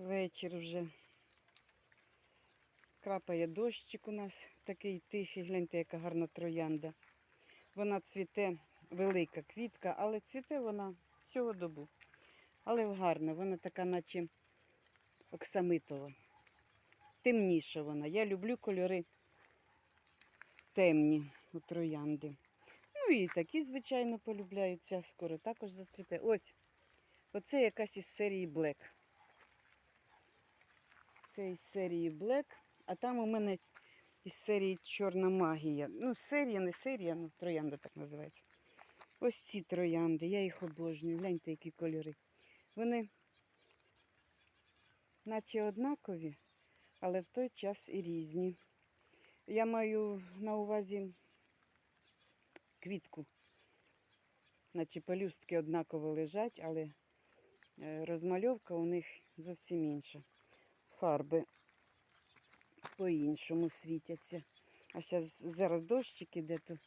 Вечір вже. Крапає дощик у нас такий тихий. Гляньте, яка гарна троянда. Вона цвіте, велика квітка, але цвіте вона всього добу. Але гарна, вона така, наче оксамитова. Темніша вона. Я люблю кольори темні у троянди. Ну і такі, звичайно, полюбляються. Скоро також зацвіте. Ось, оце якась із серії Black. Це із серії Black, а там у мене із серії Чорна магія. Ну, серія, не серія, ну троянда так називається. Ось ці троянди, я їх обожнюю. Гляньте, які кольори. Вони наче однакові, але в той час і різні. Я маю на увазі квітку. Наче пелюстки однаково лежать, але е, розмальовка у них зовсім інша. Фарби по-іншому світяться. А зараз, зараз дощик іде, то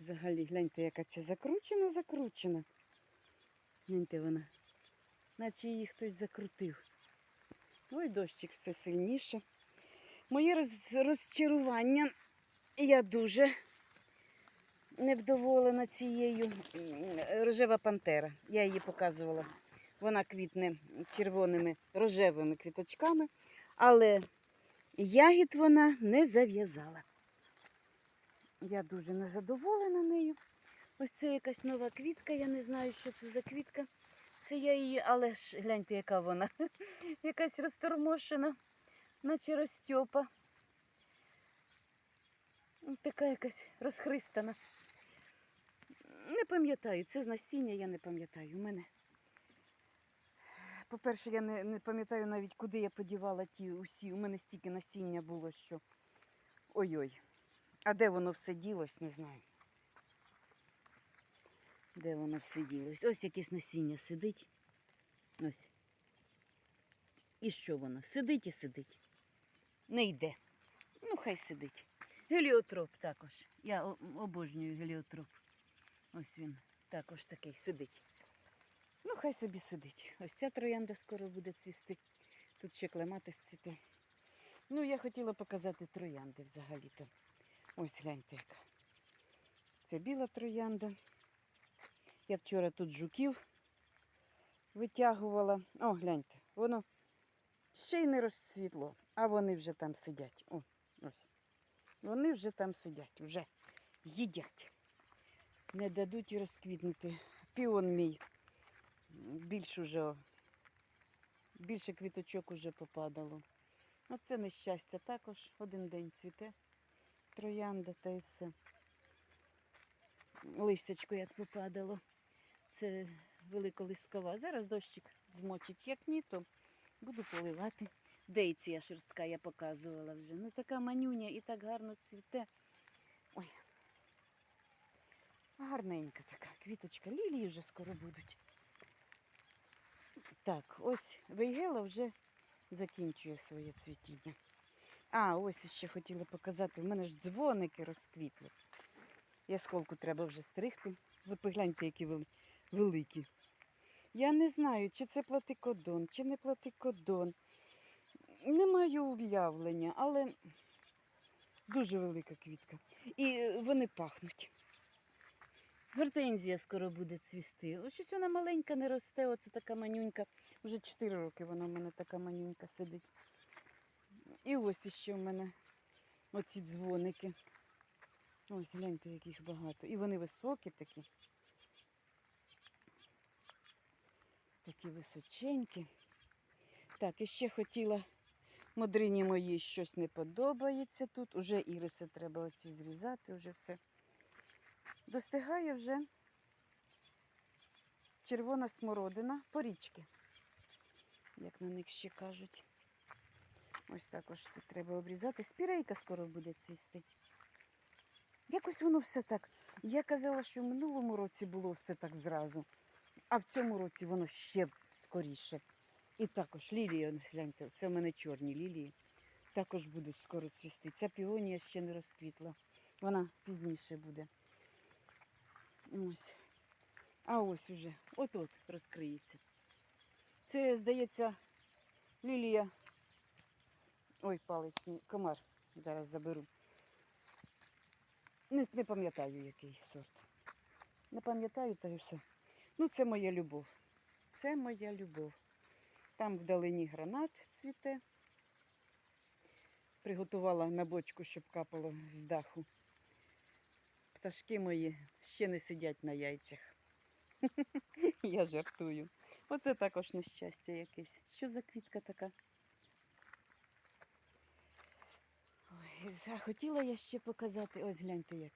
взагалі гляньте, яка ця закручена, закручена. Гляньте вона, наче її хтось закрутив. Ой, дощик все сильніше. Моє роз, розчарування, я дуже невдоволена цією рожева пантера. Я її показувала. Вона квітне червоними рожевими квіточками, але ягід вона не зав'язала. Я дуже незадоволена нею. Ось це якась нова квітка, я не знаю, що це за квітка. Це я її, але ж гляньте, яка вона. Якась розтормошена, наче розтьопа. Така якась розхристана. Не пам'ятаю, це з насіння я не пам'ятаю. У мене. По-перше, я не, не пам'ятаю навіть, куди я подівала ті усі. У мене стільки насіння було, що. Ой-ой. А де воно все ділось, не знаю. Де воно все ділось? Ось якесь насіння сидить. Ось. І що воно? Сидить і сидить. Не йде. Ну, хай сидить. Геліотроп також. Я обожнюю геліотроп. Ось він також такий сидить. Ну, хай собі сидить. Ось ця троянда скоро буде цвісти. Тут ще клематис цвіте. Ну, я хотіла показати троянди взагалі-то. Ось гляньте яка. Це біла троянда. Я вчора тут жуків витягувала. О, гляньте, воно ще й не розцвітло, а вони вже там сидять. О, ось. Вони вже там сидять, вже їдять. Не дадуть розквітнути. Піон мій. Більш уже, більше квіточок уже попадало. Оце нещастя також один день цвіте. Троянда та і все. Листячко як попадало. Це великолисткова. Зараз дощик змочить. Як ні, то буду поливати. Дейція шерстка я показувала вже. Ну така манюня і так гарно цвіте. Ой. Гарненька така квіточка. Лілії вже скоро будуть. Так, ось Вейгела вже закінчує своє цвітіння. А, ось ще хотіла показати. У мене ж дзвоники розквітли. Ясколку треба вже стригти. Ви погляньте, які вели- великі. Я не знаю, чи це платикодон, чи не платикодон. Не маю уявлення, але дуже велика квітка. І вони пахнуть. Гортензія скоро буде цвісти. Ось щось вона маленька не росте, оце така манюнька. Вже 4 роки вона в мене така манюнька сидить. І ось іще в мене оці дзвоники. Ось гляньте, яких багато. І вони високі такі. Такі височенькі. Так, і ще хотіла модрині моїй щось не подобається тут. Уже іриси треба оці зрізати, вже все. Достигає вже червона смородина порічки, як на них ще кажуть. Ось також це треба обрізати. Спірейка скоро буде цвісти. Якось воно все так. Я казала, що в минулому році було все так зразу, а в цьому році воно ще скоріше. І також лілії, гляньте, це в мене чорні лілії. Також будуть скоро цвісти. Ця піонія ще не розквітла. Вона пізніше буде. Ось. А ось уже, от-от розкриється. Це, здається, Лілія. Ой, палець комар. Зараз заберу. Не, не пам'ятаю, який сорт. Не пам'ятаю, та й все. Ну, це моя любов. Це моя любов. Там вдалині гранат цвіте. Приготувала на бочку, щоб капало з даху. Пташки мої ще не сидять на яйцях. Я жартую. Оце також нещастя якесь. Що за квітка така? Ой, захотіла я ще показати. Ось гляньте, як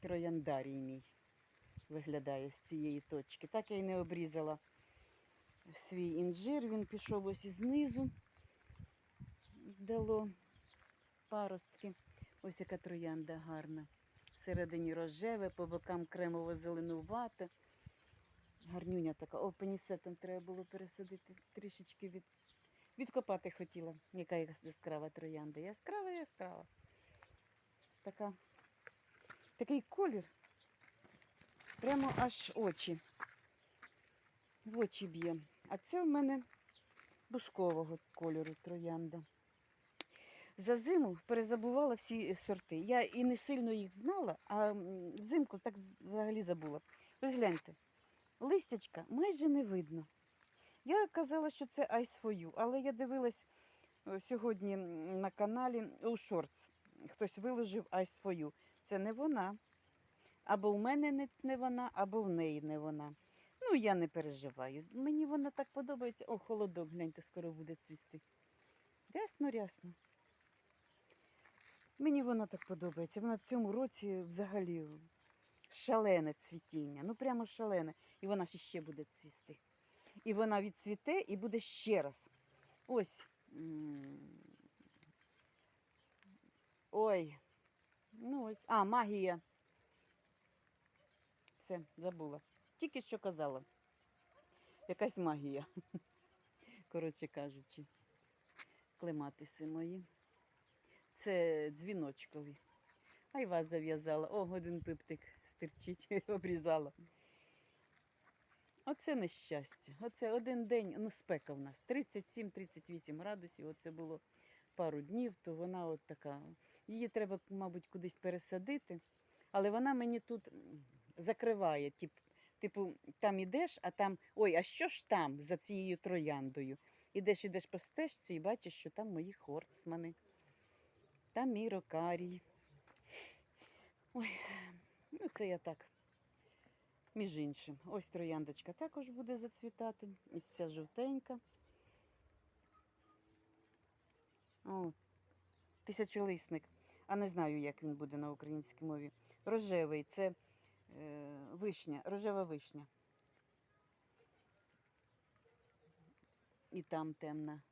трояндарій мій виглядає з цієї точки. Так я й не обрізала свій інжир, він пішов ось із знизу, дало паростки. Ось яка троянда гарна. Всередині рожеве, по бокам кремово-зеленувате. Гарнюня така. О, пенісетом треба було пересадити. Трішечки від... відкопати хотіла. Яка яскрава троянда. Яскрава, яскрава. Така. Такий колір. Прямо аж очі. В очі б'є. А це в мене бускового кольору троянда. За зиму перезабувала всі сорти. Я і не сильно їх знала, а взимку так взагалі забула. Ось гляньте, листячка майже не видно. Я казала, що це for You, але я дивилась е, сьогодні на каналі у Shorts. Хтось виложив for You. Це не вона. Або в мене не, вона, або в неї не вона. Ну, я не переживаю. Мені вона так подобається. О, холодок, гляньте, скоро буде цвісти. Рясно, рясно. Мені вона так подобається. Вона в цьому році взагалі шалене цвітіння. Ну прямо шалене. І вона ще буде цвісти. І вона відцвіте і буде ще раз. Ось. Ой. Ну ось. А, магія. Все, забула. Тільки що казала. Якась магія. Коротше кажучи. Клематиси мої. Це дзвіночкові. А й вас зав'язала. О, один пиптик стирчить, обрізала. Оце нещастя. Оце один день, ну спека в нас 37-38 градусів. Оце було пару днів, то вона от така. Її треба, мабуть, кудись пересадити, але вона мені тут закриває. Тип, типу, там ідеш, а там. Ой, а що ж там за цією трояндою? Ідеш, ідеш по стежці і бачиш, що там мої хорцмани. Там мій рокарій. Ой, ну це я так. Між іншим, ось трояндочка також буде зацвітати. Ось ця жовтенька. О, тисячолисник. А не знаю, як він буде на українській мові. Рожевий це е, вишня, рожева вишня. І там темна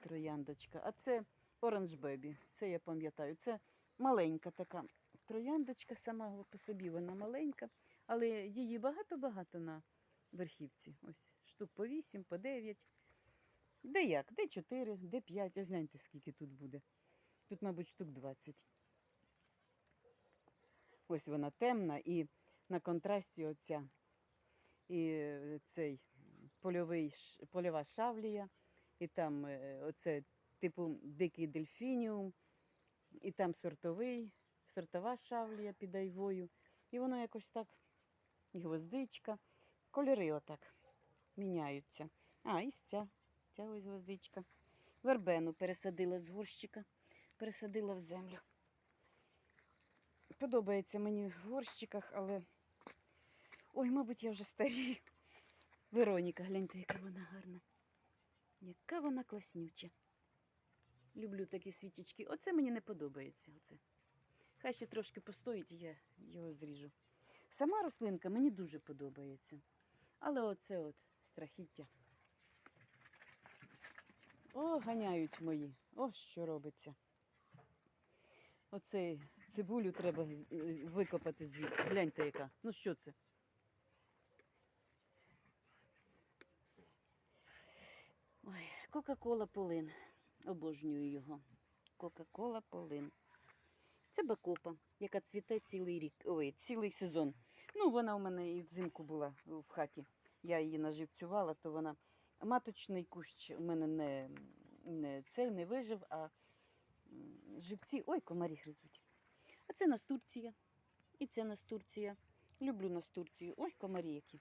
трояндочка. А це Оранж Бебі. Це я пам'ятаю. Це маленька така трояндочка, сама по собі вона маленька, але її багато-багато на верхівці. Ось штук по 8, по 9. Де як? Де 4, де 5. Ось гляньте, скільки тут буде. Тут, мабуть, штук 20. Ось вона темна і на контрасті оця і е, цей польовий, польова шавлія, і там е, оце типу дикий дельфініум, і там сортовий, сортова шавлія під айвою. І воно якось так, гвоздичка. Кольори отак міняються. А, і ця, ця ось гвоздичка. Вербену пересадила з горщика, пересадила в землю. Подобається мені в горщиках, але. Ой, мабуть, я вже старію. Вероніка, гляньте, яка вона гарна. Яка вона класнюча. Люблю такі свічечки. Оце мені не подобається. Оце. Хай ще трошки постоїть, і я його зріжу. Сама рослинка мені дуже подобається. Але оце от страхіття. О, ганяють мої. Ось що робиться. Оце цибулю треба е, викопати звідси. Гляньте, яка. Ну що це? Ой, Кока-кола полин. Обожнюю його. Кока-кола полин. Це бакопа, яка цвіте цілий рік, ой, цілий сезон. Ну, вона у мене і взимку була в хаті. Я її наживцювала, то вона маточний кущ у мене не, не цей не вижив, а живці. Ой, комарі гризуть. А це настурція. І це настурція. Люблю настурцію. Ой, комарі які.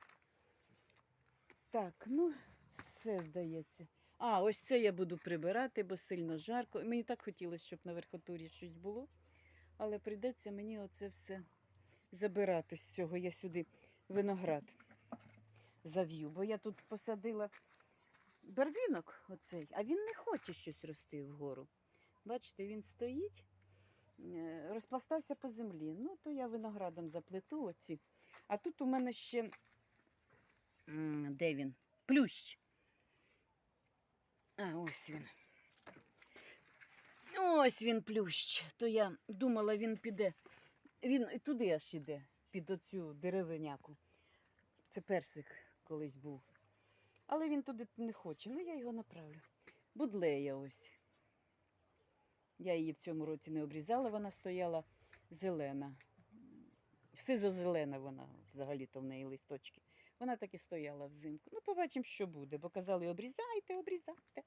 Так, ну, все здається. А, ось це я буду прибирати, бо сильно жарко. Мені так хотілося, щоб на верхотурі щось було. Але прийдеться мені оце все забирати з цього. Я сюди виноград зав'ю, бо я тут посадила барвінок оцей, а він не хоче щось рости вгору. Бачите, він стоїть, е, розпластався по землі. Ну, то я виноградом заплету оці. А тут у мене ще де він? Плющ. А, ось він. Ось він плющ. То я думала, він піде. Він туди аж іде, під оцю деревиняку. Це персик колись був. Але він туди не хоче. Ну, я його направлю. Будлея ось. Я її в цьому році не обрізала, вона стояла зелена. Сизо-зелена вона взагалі-то в неї листочки. Вона так і стояла взимку. Ну, побачимо, що буде, бо казали, обрізайте, обрізайте.